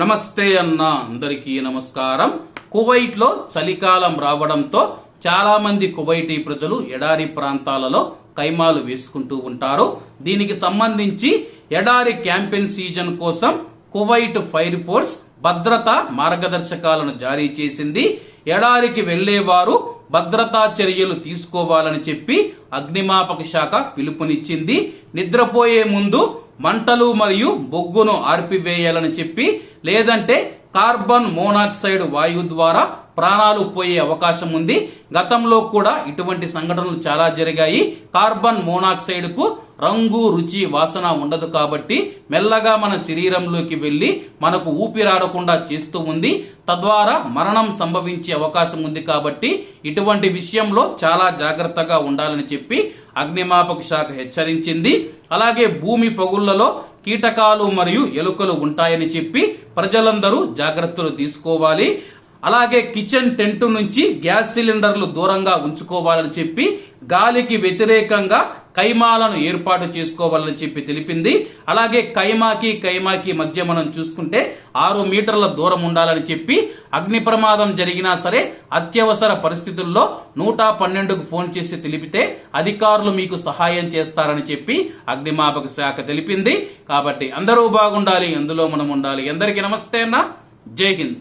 నమస్తే అన్న అందరికీ నమస్కారం. కువైట్లో చలికాలం రావడంతో చాలా మంది కువైటీ ప్రజలు ఎడారి ప్రాంతాలలో కైమాలు వేసుకుంటూ ఉంటారు. దీనికి సంబంధించి ఎడారి క్యాంపెయిన్ సీజన్ కోసం కువైట్ ఫైర్ ఫోర్స్ భద్రతా మార్గదర్శకాలను జారీ చేసింది. ఎడారికి వెళ్ళేవారు భద్రతా చర్యలు తీసుకోవాలని చెప్పి అగ్నిమాపక శాఖ పిలుపునిచ్చింది. నిద్రపోయే ముందు మంటలు మరియు బొగ్గును ఆర్పివేయాలని చెప్పి లేదంటే కార్బన్ మోనాక్సైడ్ వాయువు ద్వారా ప్రాణాలు పోయే అవకాశం ఉంది. గతంలో కూడా ఇటువంటి సంఘటనలు చాలా జరిగాయి. కార్బన్ మోనాక్సైడ్కు రంగు రుచి వాసన ఉండదు కాబట్టి మెల్లగా మన శరీరంలోకి వెళ్ళి మనకు ఊపిరాడకుండా చేస్తూ ఉంది. తద్వారా మరణం సంభవించే అవకాశం ఉంది కాబట్టి ఇటువంటి విషయంలో చాలా జాగ్రత్తగా ఉండాలని చెప్పి అగ్నిమాపక శాఖ హెచ్చరించింది. అలాగే భూమి పగుళ్ళలో కీటకాలు మరియు ఎలుకలు ఉంటాయని చెప్పి ప్రజలందరూ జాగ్రత్తలు తీసుకోవాలి. అలాగే కిచెన్ టెంట్ నుంచి గ్యాస్ సిలిండర్లు దూరంగా ఉంచుకోవాలని చెప్పి గాలికి వ్యతిరేకంగా కైమాలను ఏర్పాటు చేసుకోవాలని చెప్పి తెలిపింది. అలాగే కైమాకి కైమాకి మధ్య మనం చూసుకుంటే ఆరు మీటర్ల దూరం ఉండాలని చెప్పి అగ్ని ప్రమాదం జరిగినా సరే అత్యవసర పరిస్థితుల్లో నూట పన్నెండుకు ఫోన్ చేసి తెలిపితే అధికారులు మీకు సహాయం చేస్తారని చెప్పి అగ్నిమాపక శాఖ తెలిపింది. కాబట్టి అందరూ బాగుండాలి అందులో మనం ఉండాలి. అందరికీ నమస్తే అన్న. జై హింద్.